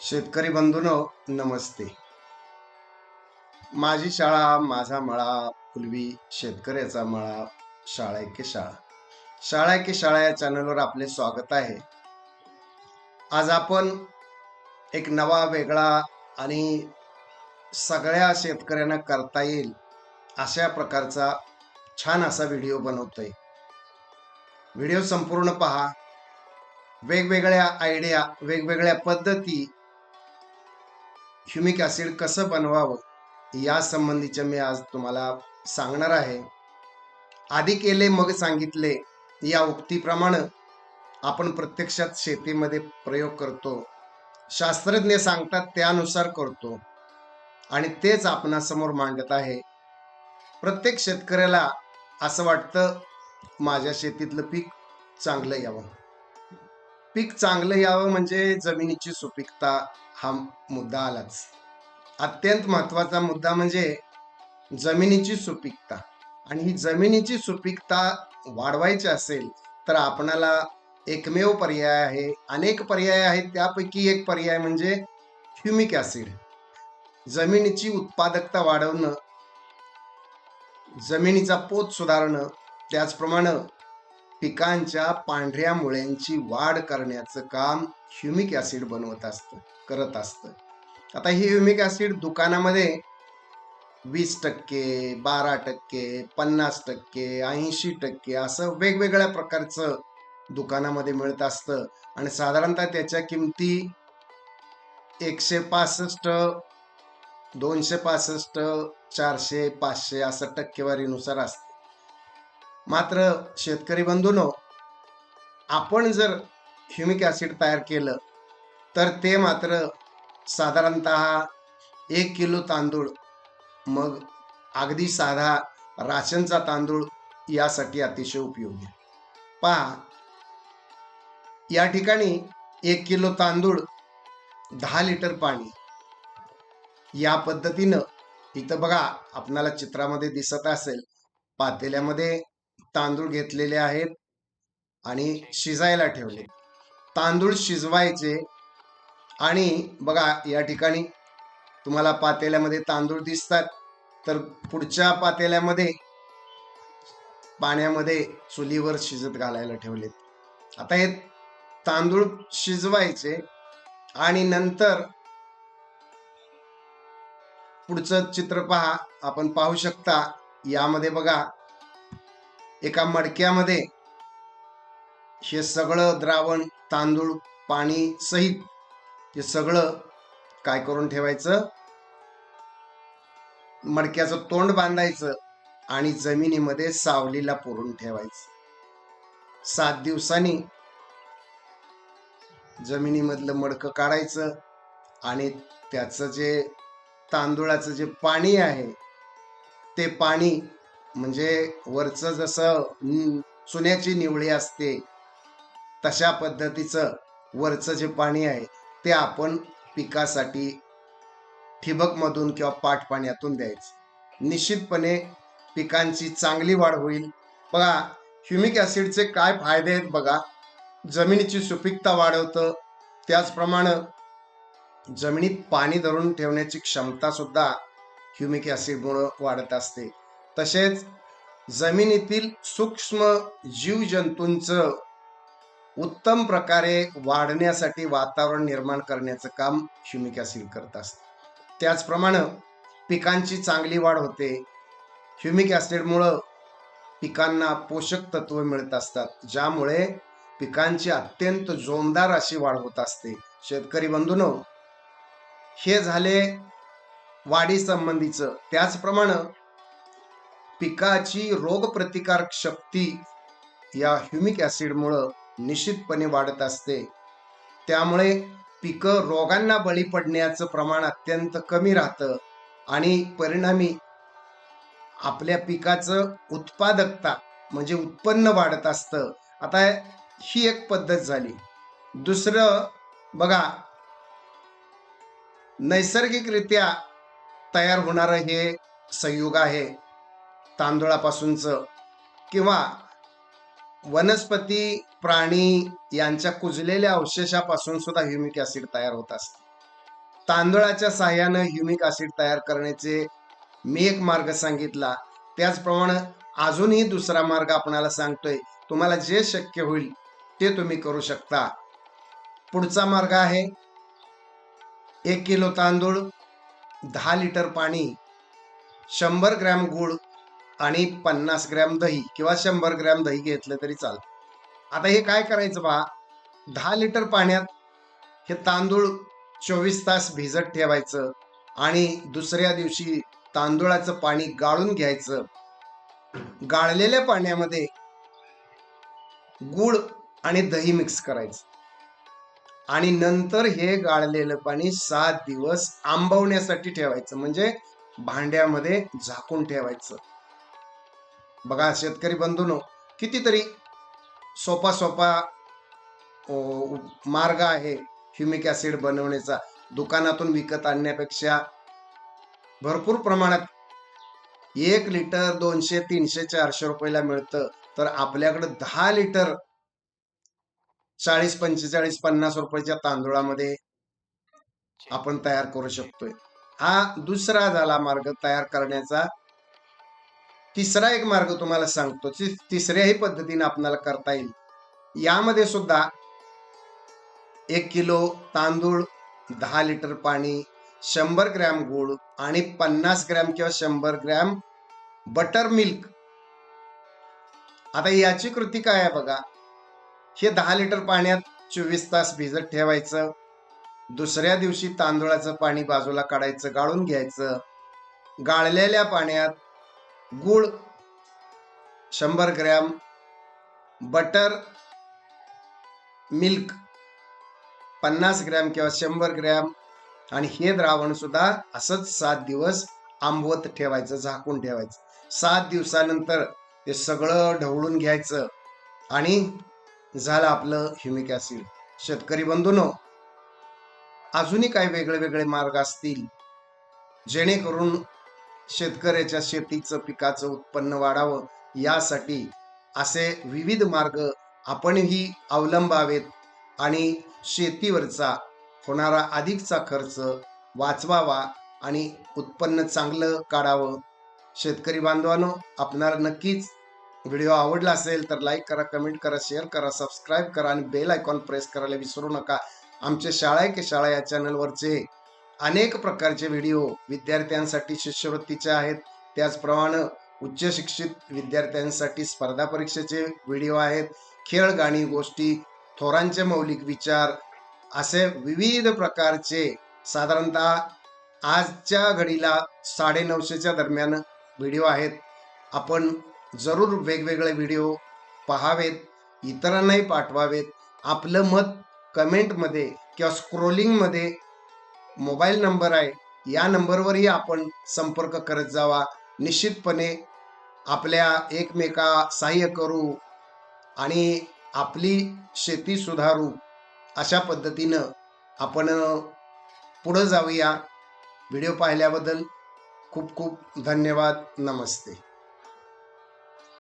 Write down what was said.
शेतकरी बंधूनो नमस्ते. माझी शाळा माझा मळा पूर्वी शेतकऱ्याचा मळा शाळा की शाळा. शाळा की शाळा या चॅनलवर आपले स्वागत आहे. आज आपण एक नवा वेगळा आणि सगळ्या शेतकऱ्यांना करता येईल अशा प्रकारचा छान असा व्हिडिओ बनवतोय. व्हिडिओ संपूर्ण पहा. वेगवेगळ्या आयडिया वेगवेगळ्या पद्धती ह्युमिक ॲसिड कसं बनवावं यासंबंधीचं मी आज तुम्हाला सांगणार आहे. आधी केले मग सांगितले या उक्तीप्रमाणे आपण प्रत्यक्षात शेतीमध्ये प्रयोग करतो. शास्त्रज्ञ सांगतात त्यानुसार करतो. आणि तेच आपणासमोर मांडत आहे. प्रत्येक शेतकऱ्याला असं वाटतं माझ्या शेतीतलं पीक चांगलं यावं. पीक चांगलं यावं म्हणजे जमिनीची सुपीकता हा मुद्दा आलाच. अत्यंत महत्त्वाचा मुद्दा म्हणजे जमिनीची सुपीकता. आणि ही जमिनीची सुपीकता वाढवायची असेल तर आपणाला एकमेव पर्याय आहे. अनेक पर्याय आहेत. त्यापैकी एक पर्याय म्हणजे ह्युमिक ॲसिड. जमिनीची उत्पादकता वाढवणं जमिनीचा पोत सुधारणं त्याचप्रमाणे पिकांच्या पांढऱ्या मुळ्यांची वाढ करण्याचं काम ह्युमिक ॲसिड बनवत असतं करत असतं. आता हे ह्युमिक ॲसिड दुकानामध्ये वीस टक्के बारा टक्के पन्नास टक्के ऐंशी टक्के असं वेगवेगळ्या प्रकारचं दुकानामध्ये मिळत असतं. आणि साधारणतः त्याच्या किमती एकशे पासष्ट दोनशे पासष्ट चारशे पाचशे असं टक्केवारीनुसार असतं. मात्र शेतकरी बंधूनो आपण जर ह्युमिक ॲसिड तयार केलं तर ते मात्र साधारणत एक किलो तांदूळ मग अगदी साधा राशनचा तांदूळ यासाठी अतिशय उपयोगी आहे. पहा या ठिकाणी एक किलो तांदूळ दहा लिटर पाणी या पद्धतीनं इथं बघा आपणाला चित्रामध्ये दिसत असेल पातेल्यामध्ये तांदूळ घेतलेले आहेत आणि शिजायला ठेवले. तांदूळ शिजवायचे आणि बघा या ठिकाणी तुम्हाला पातेल्यामध्ये तांदूळ दिसतात. तर पुढच्या पातेल्यामध्ये पाण्यामध्ये चुलीवर शिजत घालायला ठेवलेत. आता हे तांदूळ शिजवायचे आणि नंतर पुढचं चित्र पहा. आपण पाहू शकता यामध्ये बघा एका मडक्यामध्ये हे सगळं द्रावण तांदूळ पाणी सहित हे सगळं काय करून ठेवायचं? मडक्याचं तोंड बांधायचं आणि जमिनीमध्ये सावलीला पुरून ठेवायचं. सात दिवसांनी जमिनीमधलं मडकं काढायचं आणि त्याचं जे तांदूळाचं जे पाणी आहे ते पाणी म्हणजे वरचं जसं सोन्याची निवळी असते तशा पद्धतीचं वरचं जे पाणी आहे ते आपण पिकासाठी ठिबकमधून किंवा पाट पाण्यातून द्यायचं. निश्चितपणे पिकांची चांगली वाढ होईल. बघा ह्युमिक ॲसिडचे काय फायदे आहेत बघा. जमिनीची सुपीकता वाढवतं. त्याचप्रमाणे जमिनीत पाणी धरून ठेवण्याची क्षमता सुद्धा ह्युमिक ॲसिडमुळं वाढत असते. तसेच जमिनीतील सूक्ष्म जीवजंतूंचं उत्तम प्रकारे वाढण्यासाठी वातावरण निर्माण करण्याचं काम ह्युमिक ॲसिड करत असतं त्याचप्रमाणे पिकांची चांगली वाढ होते. ह्युमिक ॲसिडमुळं पिकांना पोषक तत्व मिळत असतात ज्यामुळे पिकांची अत्यंत जोमदार अशी वाढ होत असते. शेतकरी बंधून हे झाले वाढीसंबंधीचं. त्याचप्रमाणे पिकाची रोगप्रतिकारक शक्ती या ह्युमिक ॲसिडमुळं निश्चितपणे वाढत असते. त्यामुळे पिकं रोगांना बळी पडण्याचं प्रमाण अत्यंत कमी राहतं आणि परिणामी आपल्या पिकाचं उत्पादकता म्हणजे उत्पन्न वाढत असतं. आता ही एक पद्धत झाली. दुसरं बघा नैसर्गिकरित्या तयार होणारं हे संयुग आहे. तांदूळापासूनचं किंवा वनस्पती प्राणी यांच्या कुजलेल्या अवशेषापासून सुद्धा ह्युमिक ॲसिड तयार होत असते. तांदळाच्या साह्यानं ह्युमिक ऍसिड तयार करण्याचे मी एक मार्ग सांगितला. त्याचप्रमाणे अजूनही दुसरा मार्ग आपणाला सांगतोय. तुम्हाला जे शक्य होईल ते तुम्ही करू शकता. पुढचा मार्ग आहे एक किलो तांदूळ दहा लिटर पाणी शंभर ग्रॅम गूळ आणि पन्नास ग्रॅम दही किंवा शंभर ग्रॅम दही घेतलं तरी चालतं. आता हे काय करायचं पहा दहा लिटर पाण्यात हे तांदूळ चोवीस तास भिजत ठेवायचं आणि दुसऱ्या दिवशी तांदूळाचं पाणी गाळून घ्यायचं. गाळलेल्या पाण्यामध्ये गुळ आणि दही मिक्स करायचं. आणि नंतर हे गाळलेलं पाणी सात दिवस आंबवण्यासाठी ठेवायचं. म्हणजे भांड्यामध्ये झाकून ठेवायचं. बघा शेतकरी बंधूनो कितीतरी सोपा सोपा मार्ग आहे ह्युमिक ऍसिड बनवण्याचा. दुकानातून विकत आणण्यापेक्षा भरपूर प्रमाणात एक लिटर दोनशे तीनशे चारशे रुपयाला मिळतं. तर आपल्याकडे दहा लिटर चाळीस पंचेचाळीस पन्नास रुपयाच्या तांदूळामध्ये आपण तयार करू शकतोय. हा दुसरा झाला मार्ग तयार करण्याचा. तिसरा एक मार्ग तुम्हाला सांगतो. तिसऱ्याही पद्धतीने आपल्याला करता येईल. यामध्ये सुद्धा एक किलो तांदूळ दहा लिटर पाणी शंभर ग्रॅम गूळ आणि पन्नास ग्रॅम किंवा शंभर ग्रॅम बटर मिल्क. आता याची कृती काय आहे बघा. हे दहा लिटर पाण्यात चोवीस तास भिजत ठेवायचं. दुसऱ्या दिवशी तांदूळाचं पाणी बाजूला काढायचं गाळून घ्यायचं. गाळलेल्या पाण्यात गूळ शंभर ग्रॅम बटर मिल्क पन्नास ग्रॅम किंवा शंभर ग्रॅम आणि हे द्रावण सुद्धा असंच सात दिवस आंबवत ठेवायचं झाकून ठेवायचं. सात दिवसानंतर ते सगळं ढवळून घ्यायचं आणि झालं आपलं ह्युमिक ॲसिड शेतकरी बंधूनो अजूनही काही वेगळे वेगळे मार्ग असतील जेणेकरून शेतकऱ्याच्या शेतीचं पिकाचं उत्पन्न वाढावं यासाठी असे विविध मार्ग आपणही अवलंबावेत आणि शेतीवरचा होणारा अधिकचा खर्च वाचवावा आणि उत्पन्न चांगलं काढावं. शेतकरी बांधवांनो आपणाला नक्कीच व्हिडिओ आवडला असेल तर लाईक करा कमेंट करा शेअर करा सबस्क्राईब करा आणि बेल आयकॉन प्रेस करायला विसरू नका. आमचे शाळा आहे की शाळा या चॅनलवरचे अनेक प्रकारचे व्हिडिओ विद्यार्थ्यांसाठी शिष्यवृत्तीचे आहेत. त्याचप्रमाणे उच्च शिक्षित विद्यार्थ्यांसाठी स्पर्धा परीक्षेचे व्हिडिओ आहेत. खेळ गाणी गोष्टी थोरांचे मौलिक विचार असे विविध प्रकारचे साधारणतः आजच्या घडीला साडे नऊशेच्या दरम्यान व्हिडिओ आहेत. आपण जरूर वेगवेगळे व्हिडिओ पहावेत इतरांनाही पाठवावेत. आपलं मत कमेंटमध्ये किंवा स्क्रोलिंगमध्ये मोबाईल नंबर आहे या नंबरवरही आपण संपर्क करत जावा. निश्चितपणे आपल्या एकमेका सहाय्य करू आणि आपली शेती सुधारू अशा पद्धतीनं आपण पुढं जाऊया. व्हिडिओ पाहिल्याबद्दल खूप खूप धन्यवाद. नमस्ते.